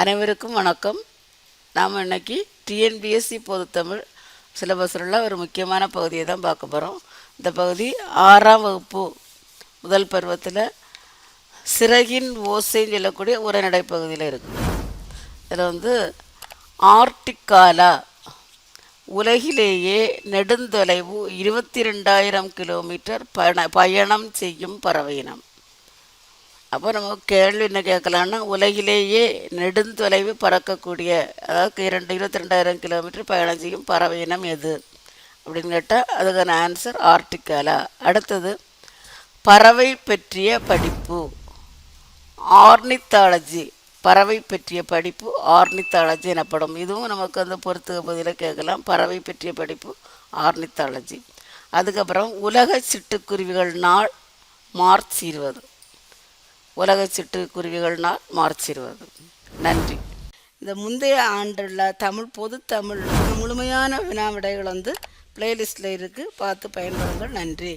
அனைவருக்கும் வணக்கம். நாம் இன்னைக்கு டிஎன்பிஎஸ்சி பொதுத்தமிழ் சிலபஸில் உள்ள ஒரு முக்கியமான பகுதியை தான் பார்க்க போகிறோம் இந்த பகுதி ஆறாம் வகுப்பு முதல் பருவத்தில் சிறகின் ஓசைன்னு சொல்லக்கூடிய உரைநடை பகுதியில் இருக்குது இதில் வந்து ஆர்டிகாலா உலகிலேயே நெடுந்தொலைவு இருபத்தி ரெண்டாயிரம் கிலோமீட்டர் பயண பயணம் செய்யும் பறவை இனம். அப்போ நம்ம கேள்வி என்ன கேட்கலான்னா உலகிலேயே நெடுந்தொலைவு பறக்கக்கூடிய அதாவது இரண்டு இருபத்தி ரெண்டாயிரம் கிலோமீட்டர் பயணம் செய்யும் பறவை இனம் எது? அப்படின்னு கேட்டால் அதுக்கான ஆன்சர் ஆர்டிகாலா. அடுத்தது பறவை பற்றிய படிப்பு. ஆர்னித்தாலஜி. பறவை பற்றிய படிப்பு ஆர்னித்தாலஜி எனப்படும். இதுவும் நமக்கு அந்த பொறுத்துக்க பகுதியில் கேட்கலாம். பறவை பற்றிய படிப்பு ஆர்னித்தாலஜி. அதுக்கப்புறம் உலக சிட்டுக்குருவிகள் நாள் மார்ச் இருபது. உலக சிட்டுக்குருவிகள் நாள் மார்ச் இருபது நன்றி. இந்த முந்தைய ஆண்டுள்ள தமிழ் பொது தமிழ் முழுமையான வினா விடைகள் வந்து பிளேலிஸ்டில் இருக்குது பார்த்து பயன்படுங்கள். நன்றி.